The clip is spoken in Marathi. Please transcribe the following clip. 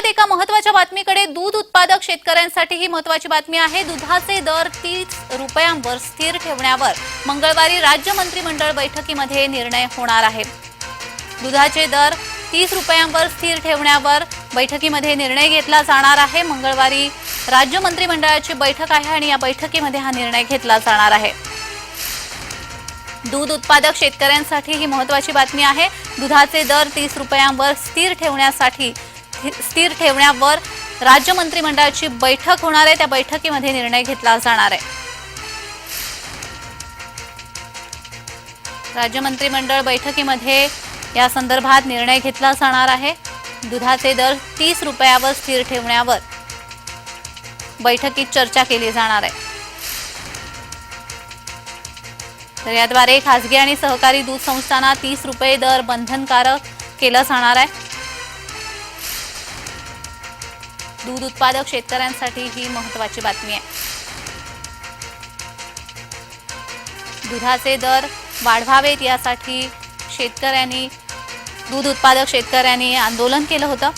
यात एका महत्त्वाच्या बातमीकडे दूध उत्पादक शेतकऱ्यांसाठी ही महत्वाची बातमी आहे. दुधाचे दर तीस रुपयांवर स्थिर ठेवण्यावर मंगळवारी राज्य मंत्रिमंडळ बैठकीमध्ये निर्णय होणार आहे. दुधाचे दर तीस रुपयांवर स्थिर ठेवण्यावर बैठकीमध्ये निर्णय घेतला जाणार आहे. मंगळवारी राज्य मंत्रिमंडळाची बैठक आहे आणि या बैठकीमध्ये हा निर्णय घेतला जाणार आहे. दूध उत्पादक शेतकऱ्यांसाठी ही महत्वाची बातमी आहे. दुधाचे दर तीस रुपयांवर स्थिर ठेवण्यासाठी स्थिर ठेवण्यावर राज्य मंत्रिमंडळाची बैठक होणार आहे. त्या बैठकीमध्ये निर्णय घेतला जाणार आहे. राज्य मंत्रिमंडळ बैठकीमध्ये या संदर्भात निर्णय घेतला जाणार आहे. दुधाचे दर तीस रुपयावर स्थिर ठेवण्यावर बैठकीत चर्चा केली जाणार आहे. तर याद्वारे खासगी आणि सहकारी दूध संस्थांना तीस रुपये दर बंधनकारक केलं जाणार आहे. दूध उत्पादक शेतकऱ्यांसाठी ही महत्वाची बातमी आहे. दुधाचे दर वाढवावेत यासाठी शेतकऱ्यांनी दूध उत्पादक शेतकऱ्यांनी आंदोलन केलं होतं.